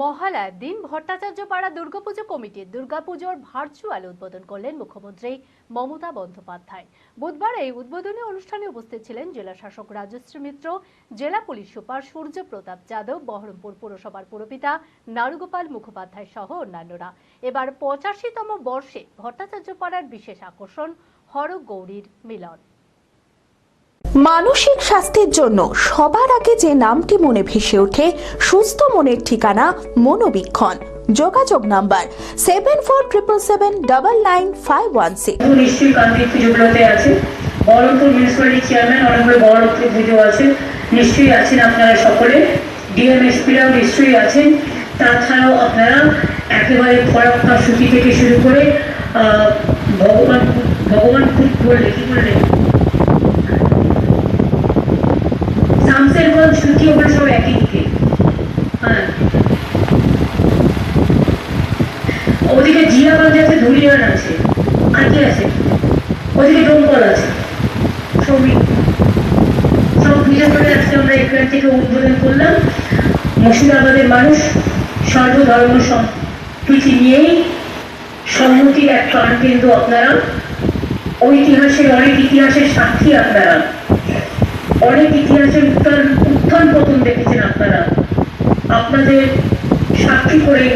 মহালয়ার দিন ভট্টাচার্য পাড়া দুর্গাপুজো কমিটির দুর্গাপুজোর ভার্চুয়াল উদ্বোধন করলেন মুখ্যমন্ত্রী মমতা বন্দ্যোপাধ্যায়। বুধবার এই উদ্বোধনী অনুষ্ঠানে উপস্থিত ছিলেন জেলা শাসক রাজশ্রী মিত্র, জেলা পুলিশ সুপার সূর্য প্রতাপ যাদব, বহরমপুর পুরসভার পুরপিতা নারুগোপাল মুখোপাধ্যায় সহ অন্যান্যরা। এবার পঁচাশিতম বর্ষে ভট্টাচার্য পাড়ার বিশেষ আকর্ষণ হর গৌরীর মিলন। মানসিক স্বাস্থ্যের জন্য সবার আগে যে নামটি মনে ভেসে ওঠে, সুস্থ মনের ঠিকানা মনোবীক্ষণ। যোগাযোগ number seven four triple seven double nine five one six নিশ্চয়ই আছেন আপনারা সকলে। ডিএমএসপিরাও নিশ্চয়ই আছেন। তাছাড়াও আপনারা একেবারে ফরাক্কা সুতি থেকে শুরু করে ভগবান ভগবান বললে সুতি সব একই দিকে ওদিকে জিয়াগঞ্জ আছে, ধুলিয়ান আছে আর কি আছে। ওদিকে ডোমকল আছে, সবই। করে আজকে আমরা এখান থেকে উদ্বোধন করলাম। মুর্শিদাবাদের মানুষ সর্বধর্ম সম্প্রীতি নিয়েই সম্মতির এক প্রাণ কিন্তু আপনারা। ঐতিহাসের, অনেক ইতিহাসের সাক্ষী আপনারা। অনেক ইতিহাসের উত্থান উত্থান পতন দেখেছেন আপনারা। আপনাদের সাক্ষী করে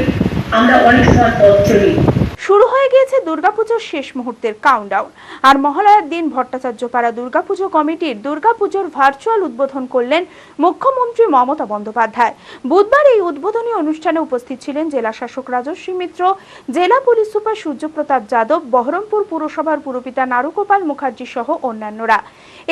আমরা অনেক সময় পথ চলি। শুরু হয়ে গিয়েছে দুর্গাপুজোর শেষ মুহূর্তের কাউন্টডাউন আর মহালয়ার দিন ভট্টাচার্যপাড়া দুর্গাপুজো কমিটির দুর্গাপুজোর ভার্চুয়াল উদ্বোধন করলেন মুখ্যমন্ত্রী মমতা বন্দ্যোপাধ্যায়। বুধবার এই উদ্বোধনী অনুষ্ঠানে উপস্থিত ছিলেন জেলা শাসক রাজস্বী মিত্র, জেলা পুলিশ সুপার সূর্যপ্রতাপ যাদব, বহরমপুর পুরসভার পুরপিতা নারুগোপাল মুখার্জি সহ অন্যান্যরা।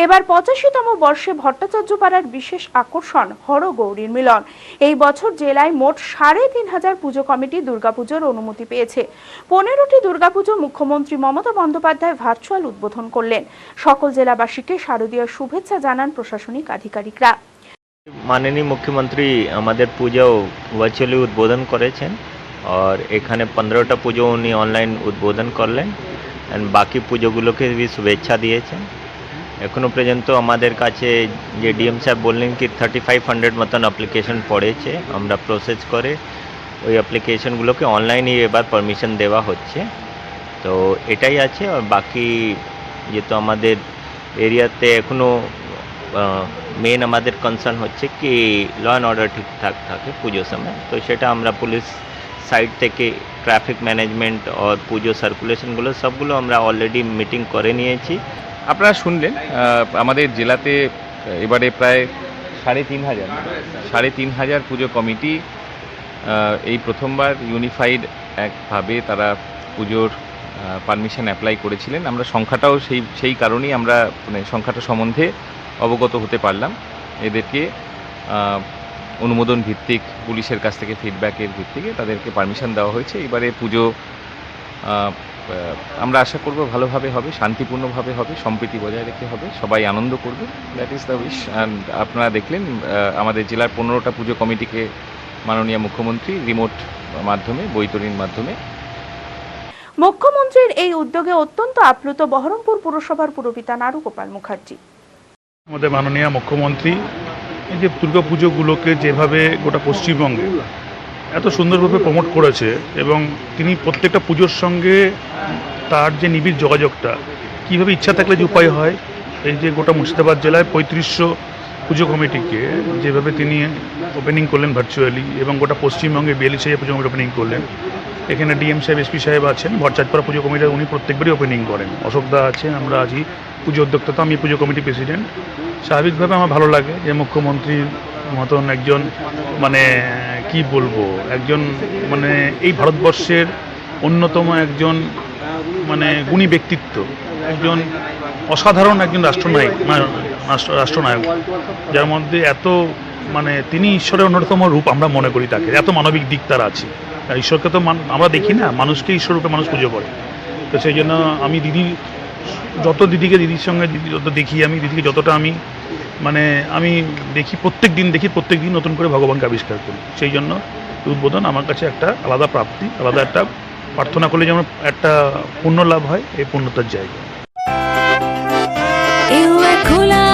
এবার পঁচাশিতম বর্ষে ভট্টাচার্যপাড়ার বিশেষ আকর্ষণ হর গৌরীর মিলন। এই বছর জেলায় মোট সাড়ে তিন হাজার পুজো কমিটি দুর্গাপুজোর অনুমতি পেয়েছে। পনেরোটি দুর্গাপুজো মুখ্যমন্ত্রী মমতা বন্দ্যোপাধ্যায় ভার্চুয়াল উদ্বোধন করলেন। সকল জেলাবাসীকে শারদীয় শুভেচ্ছা জানান প্রশাসনিক আধিকারিকরা। মাননীয় মুখ্যমন্ত্রী আমাদের পুজো ভার্চুয়ালি উদ্বোধন করেছেন আর এখানে পনেরোটা পুজো উনি অনলাইন উদ্বোধন করলেন বাকি পুজোগুলোকে শুভেচ্ছা দিয়েছেন। এখনও পর্যন্ত আমাদের কাছে যে ডিএম সাহেব বললেন কি থার্টি ফাইভ হান্ড্রেড মতন অ্যাপ্লিকেশন পড়েছে। আমরা প্রসেস করে ওই অ্যাপ্লিকেশনগুলোকে অনলাইনে এবার পারমিশন দেওয়া হচ্ছে। তো এটাই আছে, আর বাকি যেহেতু আমাদের এরিয়াতে এখনও মেন আমাদের কনসার্ন হচ্ছে কি ল অ্যান্ড অর্ডার ঠিকঠাক থাকে পুজোর সময়। তো সেটা আমরা পুলিশ সাইড থেকে ট্রাফিক ম্যানেজমেন্ট আর পুজো সার্কুলেশনগুলো সবগুলো আমরা অলরেডি মিটিং করে নিয়েছি। আপনারা শুনলেন আমাদের জেলাতে এবারে প্রায় সাড়ে তিন হাজার, সাড়ে তিন হাজার পুজো কমিটি এই প্রথমবার ইউনিফাইড একভাবে তারা পুজোর পারমিশন অ্যাপ্লাই করেছিলেন। আমরা সংখ্যাটাও সেই সেই কারণেই আমরা মানে সংখ্যাটা সম্বন্ধে অবগত হতে পারলাম। এদেরকে অনুমোদন ভিত্তিক, পুলিশের কাছ থেকে ফিডব্যাকের ভিত্তিকে তাদেরকে পারমিশন দেওয়া হয়েছে। এবারে পুজো আমরা আশা করব ভালোভাবে হবে, শান্তিপূর্ণভাবে হবে, সম্প্রীতি বজায় রেখে হবে, সবাই আনন্দ করবে। That is the wish and আপনারা দেখলেন আমাদের জেলার পনেরোটা পুজো কমিটিকে মাননীয় মুখ্যমন্ত্রী রিমোট মাধ্যমে বৈতরণীর মাধ্যমে। মুখ্যমন্ত্রীর এই উদ্যোগে অত্যন্ত আপ্লুত বহরমপুর পুরসভার পুরপিতা নারুগোপাল মুখার্জি। আমাদের মাননীয় মুখ্যমন্ত্রী এই যে দুর্গাপুজোগুলোকে যেভাবে গোটা পশ্চিমবঙ্গে এত সুন্দরভাবে প্রমোট করেছে এবং তিনি প্রত্যেকটা পুজোর সঙ্গে তার যে নিবিড় যোগাযোগটা কীভাবে ইচ্ছা থাকলে যে উপায় হয় এই যে গোটা মুর্শিদাবাদ জেলায় পঁয়ত্রিশশো পুজো কমিটিকে যেভাবে তিনি ওপেনিং করলেন ভার্চুয়ালি এবং গোটা পশ্চিমবঙ্গে বিয়াল্লিশ হাজার পুজো কমিটি ওপেনিং করলেন। এখানে ডিএম সাহেব এসপি সাহেব আছেন, ভরচাঁদপাড়া পুজো কমিটির উনি প্রত্যেকবারই ওপেনিং করেন। অশোকদা আছেন, আমরা আছি পুজো উদ্যোক্তা, তো আমি পুজো কমিটি প্রেসিডেন্ট স্বাভাবিকভাবে আমার ভালো লাগে যে মুখ্যমন্ত্রীর মতন একজন মানে কি বলব, একজন মানে এই ভারতবর্ষের অন্যতম একজন মানে গুণী ব্যক্তিত্ব, একজন অসাধারণ একজন রাষ্ট্রনায়ক না- রাষ্ট্র- রাষ্ট্রনায়ক, যার মধ্যে এত মানে তিনি ঈশ্বরের অন্যতম রূপ আমরা মনে করি তাকে। এত মানবিক দিক তার আছে। ঈশ্বরকে তো আমরা দেখি না, মানুষকে ঈশ্বর রূপে মানুষ পুজো করে। তো সেই জন্য আমি দিদি যত দিদিকে দিদির সঙ্গে দিদি যত দেখি আমি, দিদিকে যতটা আমি মানে আমি দেখি প্রত্যেক দিন, দেখি প্রত্যেক দিন নতুন করে ভগবানকে আবিষ্কার করি। সেই জন্য উদ্বোধন আমার কাছে একটা আলাদা প্রাপ্তি, আলাদা একটা প্রার্থনা করলে যেমন একটা পুণ্য লাভ হয়, এই পুণ্যতার জায়গা। খোলা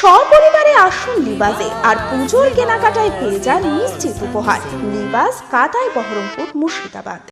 সপরিবারে আসুন লিবাসে আর পুজোর কেনাকাটায় পেয়ে যান নিশ্চিত উপহার। লিবাস কাতায় বহরমপুর মুর্শিদাবাদ।